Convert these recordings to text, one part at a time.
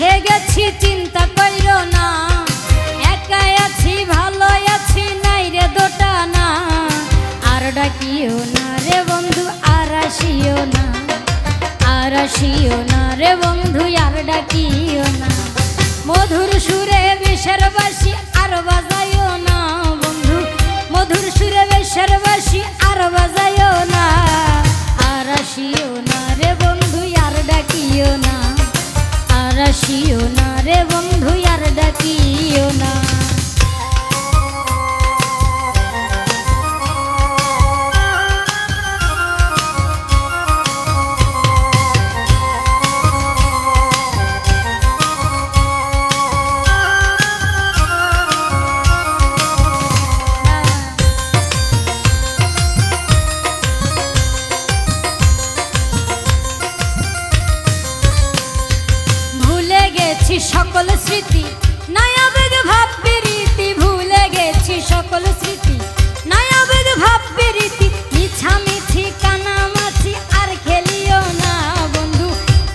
রেখে গেছি চিন্তা কইর না। একাই আছি ভালো আছি রে না। আর ডাকিও না আর না। আর না আর ডাকিও না। মধুর সুরে, বিষের বাসি আর বাজাইও না। আসিও না রে বন্ধু আর ডাকিও না। গেছি সকল স্মৃতি। নয়া বেগ ভাব বিরীতি ভুলে গেছি সকল স্মৃতি। নয়া বেগ ভাব বিরীতি ঠিকানা মাছি আর খেলিও না বন্ধু।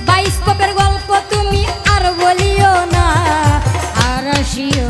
বাইস্কোপের গল্প তুমি আর বলিও না। আর আসিও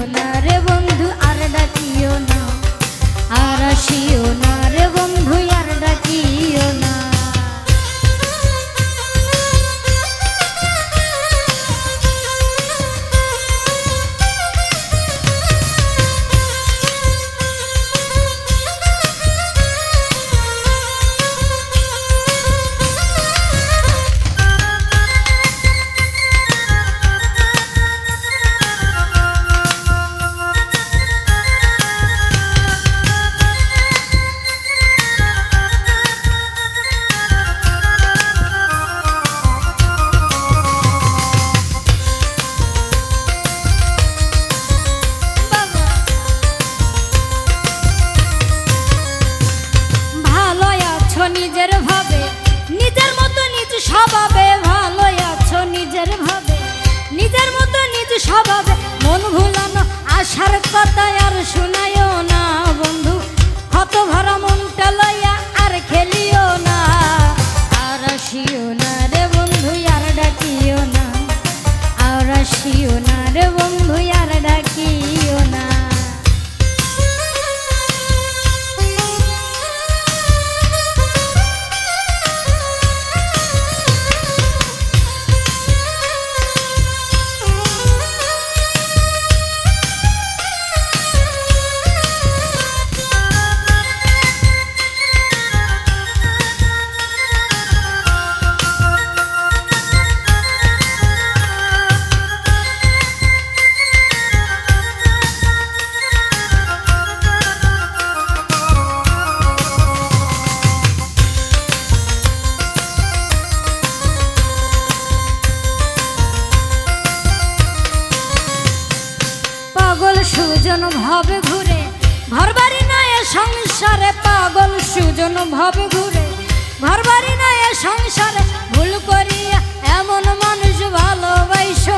স্বভাবে মন ভুলানো আশার কথা আর শুনায় না বন্ধু। কত ভরা মনটা লইয়া ভাবে ঘুরে। ঘর বাড়ি নয়, সংসারে পাগল সুজন ভাবে ঘুরে। ঘর বাড়ি নয়, সংসারে ভুল করিয়া এমন মানুষ ভালোবাসো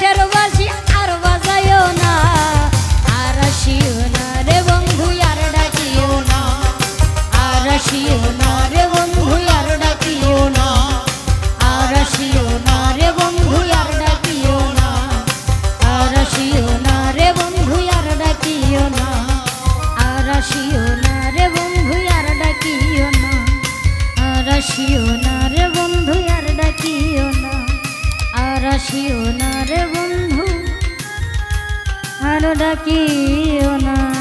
সুরে বাসি আর বাজায়ও না। আর আসিও না রে বন্ধু, আর ডাকিও না। আর আসিও না রে আসিও না রে বন্ধু। আর ডাকিও না।